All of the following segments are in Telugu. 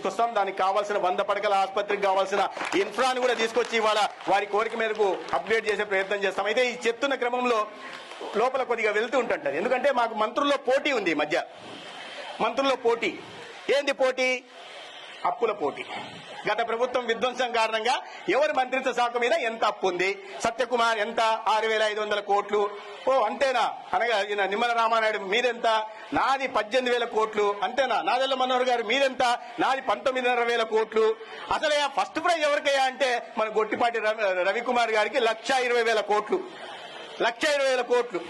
తీసుకొస్తాం. దానికి కావాల్సిన వంద పడకల ఆసుపత్రికి కావాల్సిన ఇన్ఫ్రాని కూడా తీసుకొచ్చి ఇవాళ వారి కోరిక మేరకు అప్డేట్ చేసే ప్రయత్నం చేస్తాం. అయితే ఈ చెప్తున్న క్రమంలో లోపల కొద్దిగా వెళ్తూ ఉంటుంటది. ఎందుకంటే మాకు మంత్రుల్లో పోటీ ఉంది ఈ మధ్య. మంత్రుల్లో పోటీ. ఏంది పోటీ? అప్పుల పోటీ. గత ప్రభుత్వం విధ్వంసం కారణంగా ఎవరి మంత్రిత్వ శాఖ మీద ఎంత అప్పు ఉంది? సత్యకుమార్ ఎంత? ఆరు వేల ఐదు వందల కోట్లు. ఓ అంతేనా? అనగా ఈయన నిమ్మల రామానాయుడు మీరెంత నాది పద్దెనిమిది వేల కోట్లు. అంతేనా? నాదెల్ల మనోహర్ గారు మీరెంత నాది పంతొమ్మిదిన్నర వేల కోట్లు. అసలే ఫస్ట్ ప్రైజ్ ఎవరికయ్యా అంటే మన గొట్టిపాటి రవి- రవికుమార్ గారికి లక్ష ఇరవై వేల కోట్లు. లక్ష ఇరవై వేల కోట్లు.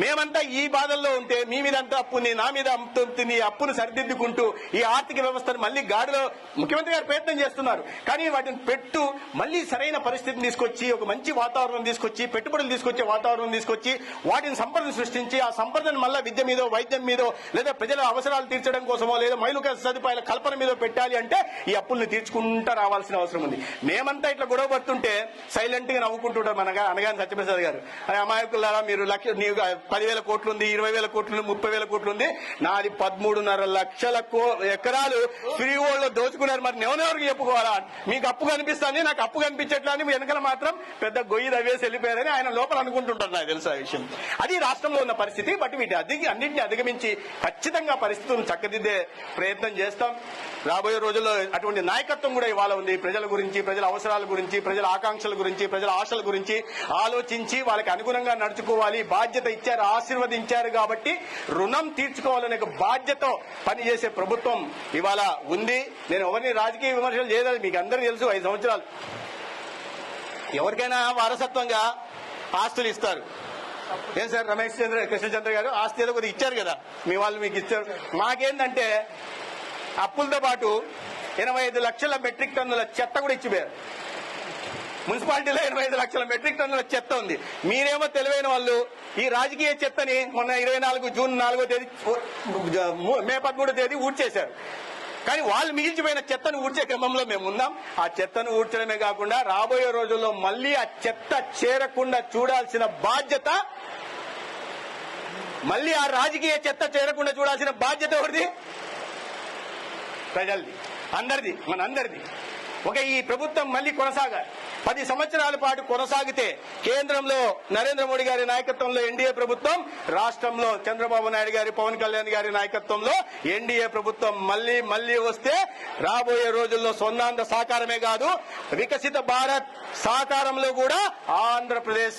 మేమంతా ఈ బాధల్లో ఉంటే మీ మీద అంత అప్పు నా మీద అమ్ముతుంది ఈ అప్పును సరిదిద్దుకుంటూ ఈ ఆర్థిక వ్యవస్థను మళ్ళీ గాడిలో ముఖ్యమంత్రి గారు ప్రయత్నం చేస్తున్నారు. కానీ వాటిని పెట్టు మళ్ళీ సరైన పరిస్థితిని తీసుకొచ్చి ఒక మంచి వాతావరణం తీసుకొచ్చి పెట్టుబడులు తీసుకొచ్చే వాతావరణం తీసుకొచ్చి వాటిని సంపదను సృష్టించి ఆ సంపదను మళ్ళీ విద్య మీదో వైద్యం మీదో లేదా ప్రజల అవసరాలు తీర్చడం కోసమో లేదా మైలుక సదుపాయాల కల్పన మీద పెట్టాలి అంటే ఈ అప్పుల్ని తీర్చుకుంటూ రావాల్సిన అవసరం ఉంది. మేమంతా ఇట్లా గొడవ పడుతుంటే సైలెంట్గా నవ్వుకుంటుంటాం అనగా అనగానే సత్యప్రసాద్ గారు. అమాయకులారా మీరు లక్ష నీవు పదివేల కోట్లు ఉంది ఇరవై వేల కోట్లు ఉంది ముప్పై వేల కోట్లు ఉంది నాది పదమూడున్నర లక్షల ఎకరాలు ఫ్రీ లో దోచుకున్నారు. మరి నెవరెవరికి చెప్పుకోవాలా? మీకు అప్పు కనిపిస్తుంది నాకు అప్పు కనిపించట్లా అని వెనకాల మాత్రం పెద్ద గొయ్యి రవేసి వెళ్ళిపోయారని ఆయన లోపల అనుకుంటుంటారు నాకు తెలుసు ఆ విషయం. అది రాష్ట్రంలో ఉన్న పరిస్థితి బట్ వీటి అధిక అన్నింటినీ అధిగమించి ఖచ్చితంగా పరిస్థితులను చక్కదిద్దే ప్రయత్నం చేస్తాం. రాబోయే రోజుల్లో అటువంటి నాయకత్వం కూడా ఇవాళ ఉంది. ప్రజల గురించి ప్రజల అవసరాల గురించి ప్రజల ఆకాంక్షల గురించి ప్రజల ఆశల గురించి ఆలోచించి వాళ్ళకి అనుగుణంగా నడుచుకోవాలి. బాధ్యత ఇచ్చారు ఆశీర్వదించారు కాబట్టి రుణం తీర్చుకోవాలనే బాధ్యత పనిచేసే ప్రభుత్వం ఇవాళ ఉంది. నేను ఎవరిని రాజకీయ విమర్శలు చేయలేదు మీకు అందరికీ తెలుసు ఐదు సంవత్సరాలు. ఎవరికైనా వారసత్వంగా ఆస్తులు ఇస్తారు. ఏం సార్ రమేష్ చంద్ర కృష్ణచంద్ర గారు ఆస్తి ఏదో కొద్దిగా ఇచ్చారు కదా? మీ వాళ్ళు మీకు ఇచ్చారు. మాకేందంటే అప్పులతో పాటు ఎనభై ఐదు లక్షల మెట్రిక్ టన్నుల చెత్త కూడా ఇచ్చిపోయారు. మున్సిపాలిటీలో ఇరవై ఐదు లక్షల మెట్రిక్ టన్నుల చెత్త ఉంది. మీరేమో తెలివైన వాళ్ళు ఈ రాజకీయ చెత్తని మొన్న ఇరవై నాలుగు జూన్ నాలుగో తేదీ మే పదమూడో తేదీ ఊడ్చేశారు. కానీ వాళ్ళు మిగిల్చిపోయిన చెత్తను ఊడ్చే క్రమంలో మేము ఉన్నాం ఆ చెత్తను ఊడ్చడమే కాకుండా రాబోయే రోజుల్లో మళ్ళీ ఆ చెత్త చేరకుండా చూడాల్సిన బాధ్యత మళ్ళీ ఆ రాజకీయ చెత్త చేరకుండా చూడాల్సిన బాధ్యత ఎవరిది? ప్రజలది. అందరిది. మన అందరిది ఒక ఈ ప్రభుత్వం మళ్ళీ కొనసాగాలి. పది సంవత్సరాల పాటు కొనసాగితే కేంద్రంలో నరేంద్ర మోడీ గారి నాయకత్వంలో ఎన్డీఏ ప్రభుత్వం రాష్ట్రంలో చంద్రబాబు నాయుడు గారి పవన్ కళ్యాణ్ గారి నాయకత్వంలో ఎన్డీఏ ప్రభుత్వం మళ్ళీ మళ్ళీ వస్తే రాబోయే రోజుల్లో సొన్నాంద సాకారమే కాదు. వికసిత భారత్ సాకారంలో కూడా ఆంధ్రప్రదేశ్